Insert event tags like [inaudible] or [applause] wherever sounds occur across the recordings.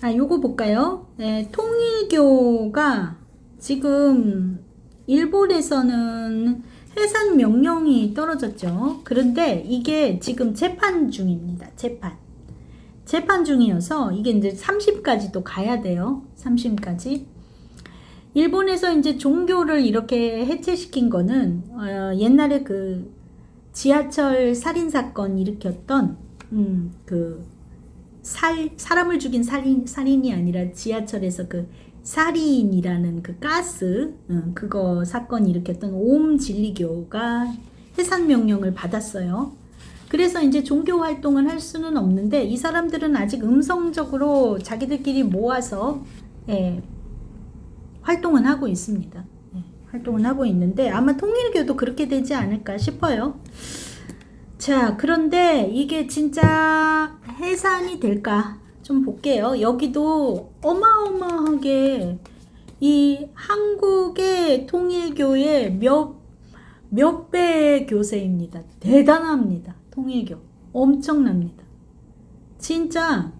아, 요거 볼까요? 네, 통일교가 지금 일본에서는 해산 명령이 떨어졌죠. 그런데 이게 지금 재판 중입니다. 재판. 재판 중이어서 이게 이제 3심까지도 가야 돼요. 3심까지. 일본에서 이제 종교를 이렇게 해체시킨 거는 어, 옛날에 그 지하철 살인 사건 일으켰던 음, 그 살, 사람을 죽인 살인, 살인이 아니라 지하철에서 그 살인이라는 그 가스, 음, 그거 사건 일으켰던 옴 진리교가 해산 명령을 받았어요. 그래서 이제 종교 활동을 할 수는 없는데 이 사람들은 아직 음성적으로 자기들끼리 모아서 예, 활동은 하고 있습니다. 예, 활동은 하고 있는데 아마 통일교도 그렇게 되지 않을까 싶어요. 자, 그런데 이게 진짜 해산이 될까? 좀 볼게요. 여기도 어마어마하게 이 한국의 통일교의 몇, 몇배 교세입니다. 대단합니다. 통일교. 엄청납니다. 진짜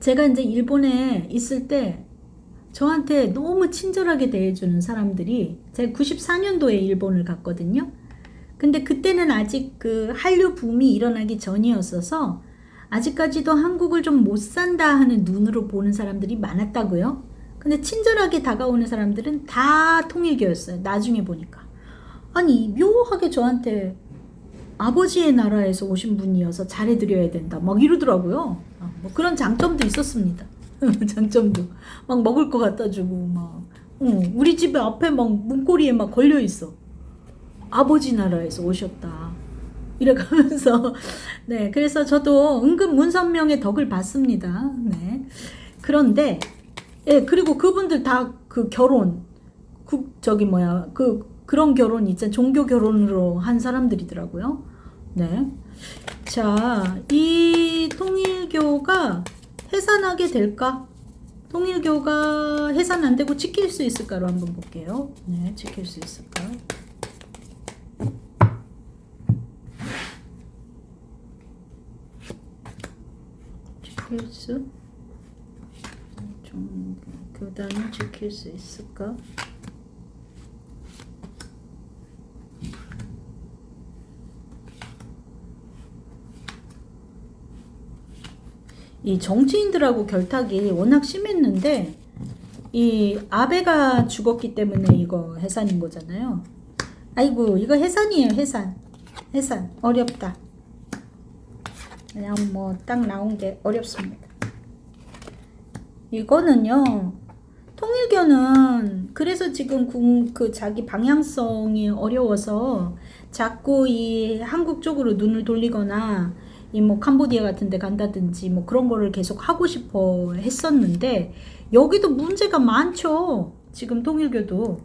제가 이제 일본에 있을 때 저한테 너무 친절하게 대해주는 사람들이 제가 94년도에 일본을 갔거든요. 근데 그때는 아직 그 한류 붐이 일어나기 전이었어서 아직까지도 한국을 좀 못 산다 하는 눈으로 보는 사람들이 많았다고요. 근데 친절하게 다가오는 사람들은 다 통일교였어요. 나중에 보니까. 아니, 묘하게 저한테 아버지의 나라에서 오신 분이어서 잘해드려야 된다. 막 이러더라고요. 아, 뭐 그런 장점도 있었습니다. [laughs] 장점도. 막 먹을 거 갖다 주고, 막. 응, 우리 집에 앞에 막 문고리에 막 걸려 있어. 아버지 나라에서 오셨다. 이래가면서 [laughs] 네 그래서 저도 은근 문선명의 덕을 봤습니다. 네 그런데 예 그리고 그분들 다 그 결혼 그 저기 뭐야 그 그런 결혼 있잖아 종교 결혼으로 한 사람들이더라고요. 네. 자, 이 통일교가 해산하게 될까? 통일교가 해산 안 되고 지킬 수 있을까로 한번 볼게요. 네, 지킬 수 있을까? 지킬 수? 좀 교단을 지킬 수 있을까? 이 정치인들하고 결탁이 워낙 심했는데 이 아베가 죽었기 때문에 이거 해산인 거잖아요. 아이고 이거 해산이에요 해산 해산 어렵다. 그냥 뭐 딱 나온 게 어렵습니다. 이거는요 통일교는 그래서 지금 국- 그 자기 방향성이 어려워서 자꾸 이 한국 쪽으로 눈을 돌리거나 이 뭐 캄보디아 같은 데 간다든지 뭐 그런 거를 계속 하고 싶어 했었는데 여기도 문제가 많죠. 지금 통일교도.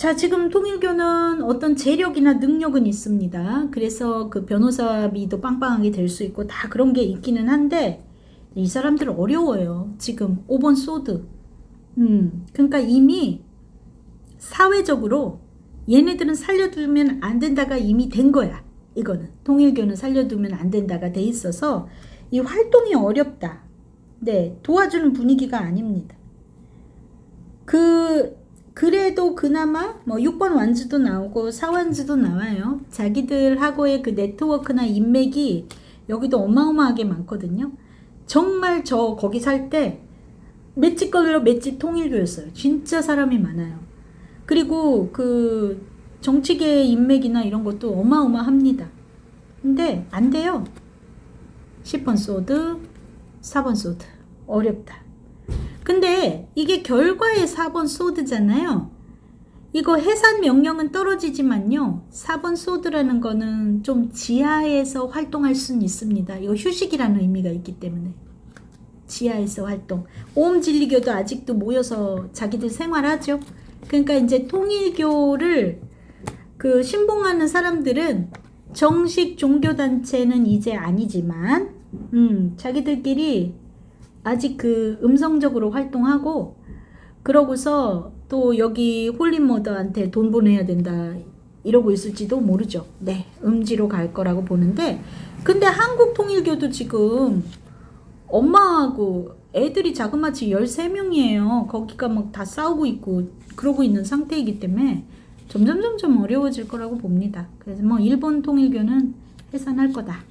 자, 지금 통일교는 어떤 재력이나 능력은 있습니다. 그래서 그 변호사비도 빵빵하게 될 수 있고 다 그런 게 있기는 한데 이 사람들 어려워요. 지금 5번 소드. 음, 그러니까 이미 사회적으로 얘네들은 살려두면 안 된다가 이미 된 거야. 이거는 통일교는 살려두면 안 된다가 돼 있어서 이 활동이 어렵다. 네, 도와주는 분위기가 아닙니다. 그 그래도 그나마 뭐 6번 완주도 나오고 4완주도 나와요. 자기들하고의 그 네트워크나 인맥이 여기도 어마어마하게 많거든요. 정말 저 거기 살 때 맷집 걸려 맷집 통일교였어요. 진짜 사람이 많아요. 그리고 그 정치계 인맥이나 이런 것도 어마어마합니다. 근데 안 돼요. 10번 소드, 4번 소드. 어렵다. 근데 이게 결과의 4번 소드잖아요. 이거 해산 명령은 떨어지지만요. 4번 소드라는 거는 좀 지하에서 활동할 수는 있습니다. 이거 휴식이라는 의미가 있기 때문에. 지하에서 활동. 옴 진리교도 아직도 모여서 자기들 생활하죠. 그러니까 이제 통일교를 그 신봉하는 사람들은 정식 종교단체는 이제 아니지만, 음, 자기들끼리 아직 그 음성적으로 활동하고, 그러고서 또 여기 홀리모더한테 돈 보내야 된다, 이러고 있을지도 모르죠. 네, 음지로 갈 거라고 보는데, 근데 한국 통일교도 지금 엄마하고 애들이 자그마치 13명이에요. 거기가 막 다 싸우고 있고 그러고 있는 상태이기 때문에 점점 점점 어려워질 거라고 봅니다. 그래서 뭐 일본 통일교는 해산할 거다.